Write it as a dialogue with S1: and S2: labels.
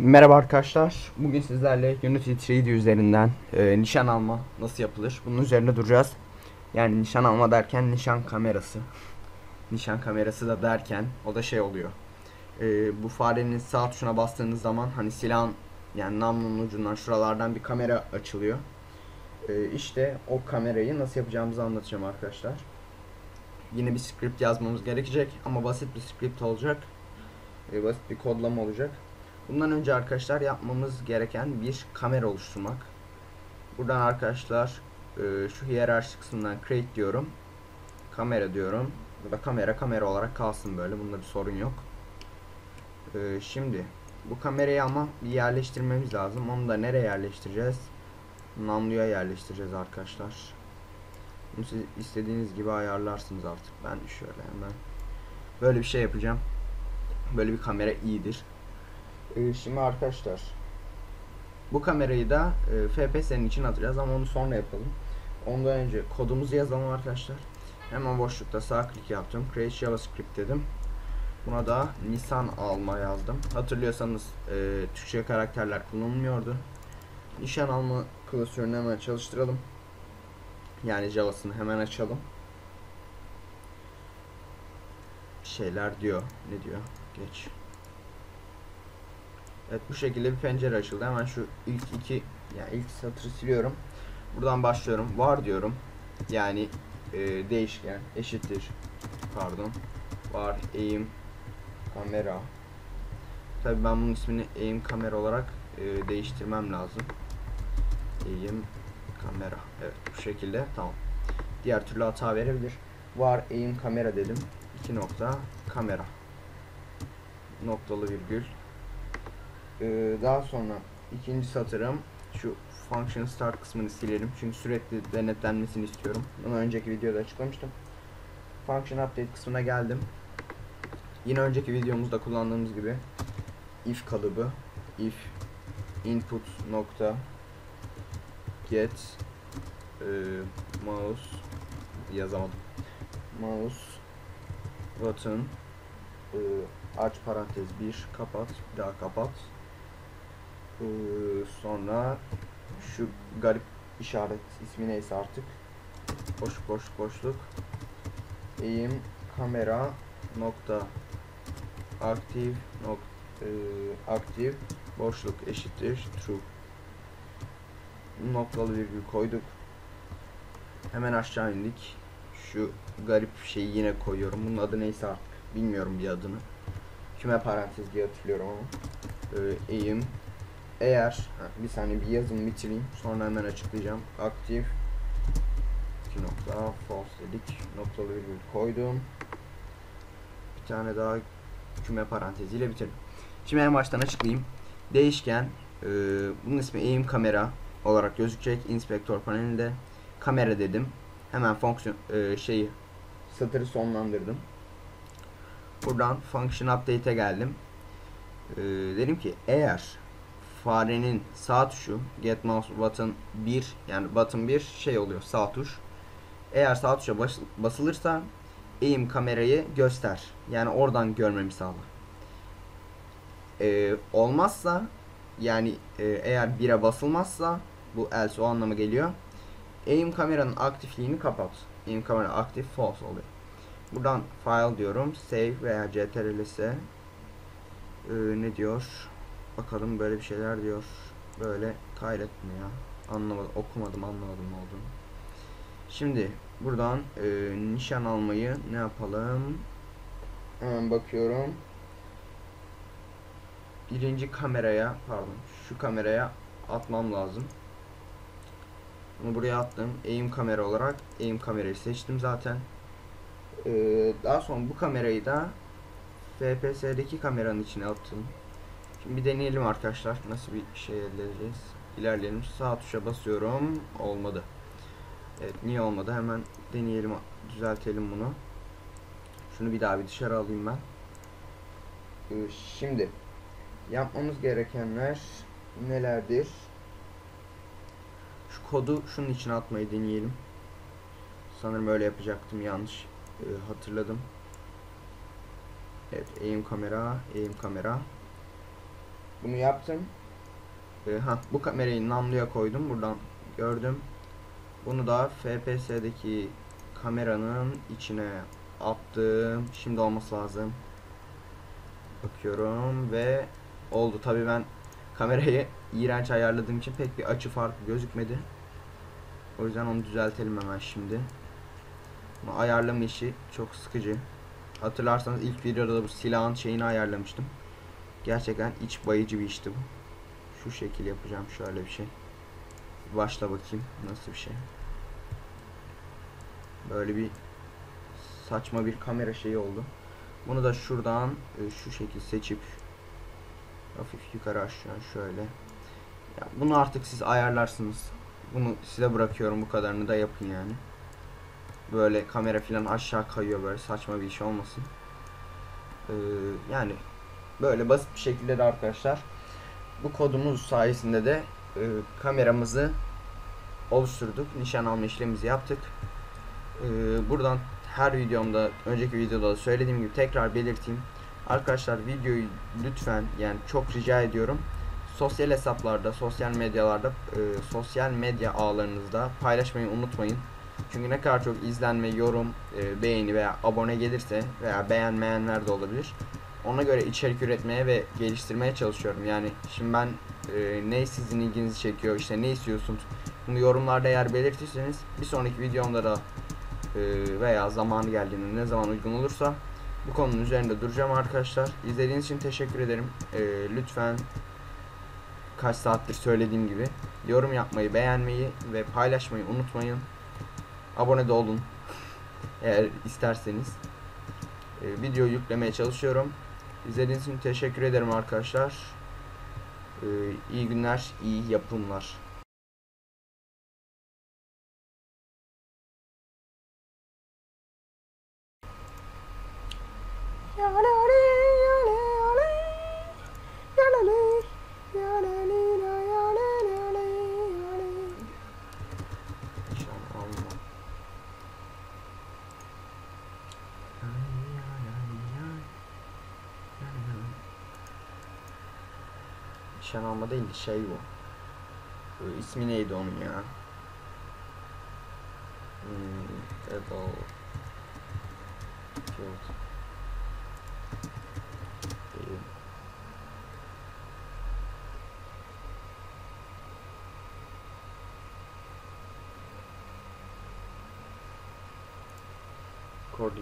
S1: Merhaba arkadaşlar. Bugün sizlerle Unity 3D üzerinden e, nişan alma nasıl yapılır? Bunun üzerine duracağız. Yani nişan alma derken nişan kamerası. Nişan kamerası da derken o da şey oluyor. E, bu farenin sağ tuşuna bastığınız zaman hani silahın yani namlunun ucundan şuralardan bir kamera açılıyor. E, işte o kamerayı nasıl yapacağımızı anlatacağım arkadaşlar. Yine bir script yazmamız gerekecek ama basit bir script olacak. E, basit bir kodlama olacak. Bundan önce arkadaşlar yapmamız gereken bir kamera oluşturmak. Buradan arkadaşlar e, şu hiyerarşi kısmından create diyorum. Kamera diyorum. Burada kamera kamera olarak kalsın böyle. Bunda bir sorun yok. E, şimdi bu kamerayı ama bir yerleştirmemiz lazım. Onu da nereye yerleştireceğiz? Namluya yerleştireceğiz arkadaşlar. Bunu siz istediğiniz gibi ayarlarsınız artık. Ben şöyle hemen böyle bir şey yapacağım. Böyle bir kamera iyidir. Şimdi arkadaşlar bu kamerayı da e, FPS'nin için atacağız ama onu sonra yapalım. Ondan önce kodumuzu yazalım arkadaşlar. Hemen boşlukta sağ klik yaptım. Create JavaScript dedim. Buna da Nisan alma yazdım. Hatırlıyorsanız e, Türkçe karakterler kullanılmıyordu. Nişan alma klasörünü hemen çalıştıralım. Yani Java'sını hemen açalım. Bir şeyler diyor. Ne diyor? Geç. Evet bu şekilde bir pencere açıldı. Hemen şu ilk iki yani ilk satırı siliyorum. Buradan başlıyorum. Var diyorum. Yani e, değişken eşittir. Pardon. Var aim kamera. Tabii ben bunun ismini aim kamera olarak e, değiştirmem lazım. Aim kamera. Evet bu şekilde tamam. Diğer türlü hata verebilir. Var aim kamera dedim. 2 nokta kamera. Noktalı virgül ee, daha sonra ikinci satırım şu function start kısmını silelim çünkü sürekli denetlenmesini istiyorum. Bunu önceki videoda açıklamıştım. Function update kısmına geldim. Yine önceki videomuzda kullandığımız gibi if kalıbı if input nokta get e, mouse yazamadım. Mouse button e, aç parantez 1 kapat bir daha kapat ee, sonra şu garip işaret ismi neyse artık. Boş boş boşluk eğim kamera nokta. Aktif nok e, aktif. Boşluk eşittir true. Noktalı virgül koyduk. Hemen aşağı indik. Şu garip şeyi yine koyuyorum. Bunun adı neyse artık. Bilmiyorum bir adını. Küme parantez diye hatırlıyorum ama. Eğim eğer bir saniye bir yazımı bitireyim sonra hemen açıklayacağım. Aktif. 2 nokta false dedik. Noktalı virgül koydum. Bir tane daha küme paranteziyle bitirdim. Şimdi en baştan açıklayayım. Değişken e, bunun ismi aim kamera olarak gözükecek. İnspektör panelinde kamera dedim. Hemen fonksiyon e, şeyi satırı sonlandırdım. Buradan function update'e geldim. E, dedim ki eğer farenin sağ tuşu get mouse button 1 yani button 1 şey oluyor sağ tuş. Eğer sağ tuşa bas basılırsa eğim kamerayı göster. Yani oradan görmemi sağla. Ee, olmazsa yani e, eğer 1'e basılmazsa bu else o anlamı geliyor. Aim kameranın aktifliğini kapat. Aim kamera aktif false oluyor. Buradan file diyorum. Save veya ctrl ise ee, ne diyor? Bakalım böyle bir şeyler diyor. Böyle kaydetme ya. Anlamadım, okumadım, anlamadım ne olduğunu. Şimdi buradan e, nişan almayı ne yapalım? Hemen bakıyorum. Birinci kameraya, pardon, şu kameraya atmam lazım. Bunu buraya attım. Aim kamera olarak aim kamerayı seçtim zaten. Ee, daha sonra bu kamerayı da FPS'deki kameranın içine attım. Şimdi bir deneyelim arkadaşlar. Nasıl bir şey elde edeceğiz. İlerleyelim. Sağ tuşa basıyorum. Olmadı. Evet niye olmadı? Hemen deneyelim. Düzeltelim bunu. Şunu bir daha bir dışarı alayım ben. Ee, şimdi yapmamız gerekenler nelerdir? Şu kodu şunun içine atmayı deneyelim. Sanırım öyle yapacaktım. Yanlış e, hatırladım. Evet aim kamera, aim kamera. Bunu yaptım. Ee, ha bu kamerayı namluya koydum. Buradan gördüm. Bunu da FPS'deki kameranın içine attım. Şimdi olması lazım. Bakıyorum ve oldu. Tabii ben kamerayı iğrenç ayarladığım için pek bir açı farkı gözükmedi. O yüzden onu düzeltelim hemen şimdi. Bu ayarlama işi çok sıkıcı. Hatırlarsanız ilk videoda da bu silahın şeyini ayarlamıştım. Gerçekten iç bayıcı bir işti bu. Şu şekil yapacağım şöyle bir şey. Başla bakayım nasıl bir şey. Böyle bir saçma bir kamera şeyi oldu. Bunu da şuradan e, şu şekil seçip hafif yukarı aşağı şöyle. Bunu artık siz ayarlarsınız. Bunu size bırakıyorum bu kadarını da yapın yani. Böyle kamera falan aşağı kayıyor böyle saçma bir iş olmasın. Ee, yani böyle basit bir şekilde de arkadaşlar bu kodumuz sayesinde de e, kameramızı oluşturduk. Nişan alma işlemimizi yaptık. Ee, buradan her videomda önceki videoda da söylediğim gibi tekrar belirteyim. Arkadaşlar videoyu lütfen yani çok rica ediyorum. Sosyal hesaplarda, sosyal medyalarda, e, sosyal medya ağlarınızda paylaşmayı unutmayın. Çünkü ne kadar çok izlenme, yorum, e, beğeni veya abone gelirse veya beğenmeyenler de olabilir. Ona göre içerik üretmeye ve geliştirmeye çalışıyorum. Yani şimdi ben e, ne sizin ilginizi çekiyor, işte ne istiyorsunuz bunu yorumlarda eğer belirtirseniz bir sonraki videomda da e, veya zamanı geldiğinde ne zaman uygun olursa bu konunun üzerinde duracağım arkadaşlar. İzlediğiniz için teşekkür ederim. E, lütfen kaç saattir söylediğim gibi yorum yapmayı, beğenmeyi ve paylaşmayı unutmayın. Abone de olun eğer isterseniz. E, video yüklemeye çalışıyorum. İzlediğiniz için teşekkür ederim arkadaşlar. E, iyi günler, iyi yapımlar. Nişan Nişan alma değil de şey bu. Ee, ismi neydi onun ya? Hmm, Rebel Field. Değil. Koordinat